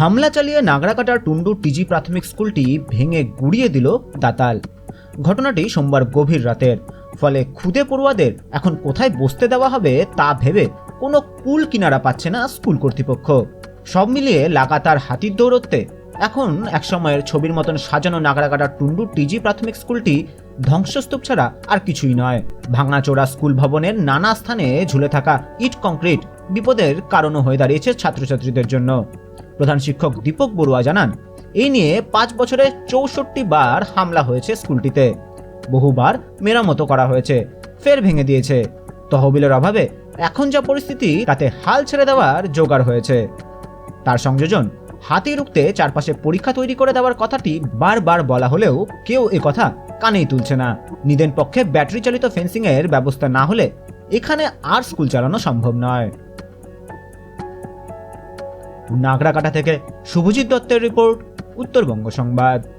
হামলা চালিয়ে নাগরাকাটার টুন্ডু টিজি প্রাথমিক স্কুলটি ভেঙে গুড়িয়ে দিল দাতাল। ঘটনাটি সোমবার গভীর রাতের। ফলে খুদে পড়ুয়াদের এখন কোথায় বসতে দেওয়া হবে তা ভেবে কোনো কুল কিনারা পাচ্ছে না স্কুল কর্তৃপক্ষ। সব মিলিয়ে লাগাতার হাতির দৌড়ত্বে এখন একসময়ের ছবির মতন সাজানো নাগরাকাটার টুন্ডু টিজি প্রাথমিক স্কুলটি ধ্বংসস্তূপ ছাড়া আর কিছুই নয়। ভাঙাচোরা স্কুল ভবনের নানা স্থানে ঝুলে থাকা ইট কংক্রিট বিপদের কারণও হয়ে দাঁড়িয়েছে ছাত্রছাত্রীদের জন্য। প্রধান শিক্ষক দীপক বড়ুয়া জানান, এই নিয়ে পাঁচ বছরে চৌষট্টি বার হামলা হয়েছে স্কুলটিতে। বহুবার মেরামতো করা হয়েছে, ফের ভেঙে দিয়েছে। তহবিলের অভাবে এখন যা পরিস্থিতি, তাতে হাল ছেড়ে দেওয়ার জোগাড় হয়েছে। তার সংযোজন, হাতে রুখতে চারপাশে পরীক্ষা তৈরি করে দেওয়ার কথাটি বারবার বলা হলেও কেউ এ কথা কানেই তুলছে না। নিদেন পক্ষে ব্যাটারি চালিত ফেন্সিং এর ব্যবস্থা না হলে এখানে আর স্কুল চালানো সম্ভব নয়। নাগরাকাটা থেকে শুভজিৎ দত্তের রিপোর্ট উত্তরবঙ্গ সংবাদ।